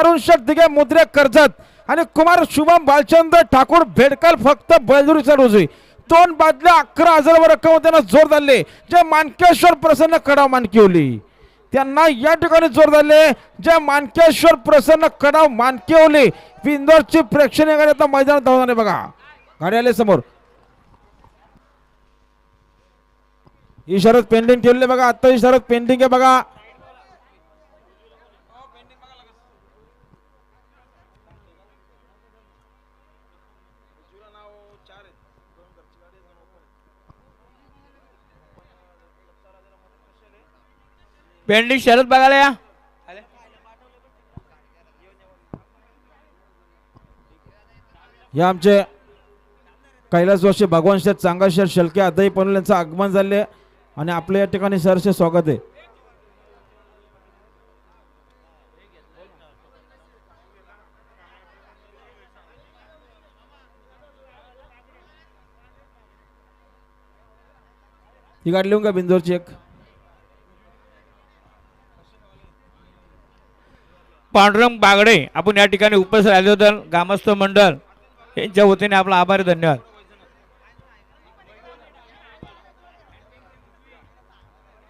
अरुण शेठ दिघे मुद्रे कर्जत. आणि कुमार शुभम बालचंद्र ठाकूर भेडकल फक्त बैलदुरीचा रोजी दोन बादल्या अकरा हजार रक्कम त्यांना जोर धरले. जे मानकेश्वर प्रसन्न कडाव मानकिवली. त्यांना या ठिकाणी जोर धरले. जे मानकेश्वर प्रसन्न कडाव मानकिवली. विंदोरची प्रेक्षणीय गाडी आता मैदानात धावून बघा. गाडी आले समोर. इशारत पेंडिंग ठेवले बघा. आता इशारत पेंडिंग आहे बघा. पेंडिंग शरद बघायला या. या आमचे कैलास जोशी भगवान शेठ चांगाशेठ शेलके आदई पनवेल यांचं आगमन झाले आणि आपल्या या ठिकाणी सरचे स्वागत आहे. ही गाडी लिहून का बिंदोरची एक. पांडुरंग बागडे आपण या ठिकाणी उपस्थित राहिल्याबद्दल ग्रामस्थ मंडळ यांच्या वतीने आपला आभार धन्यवाद.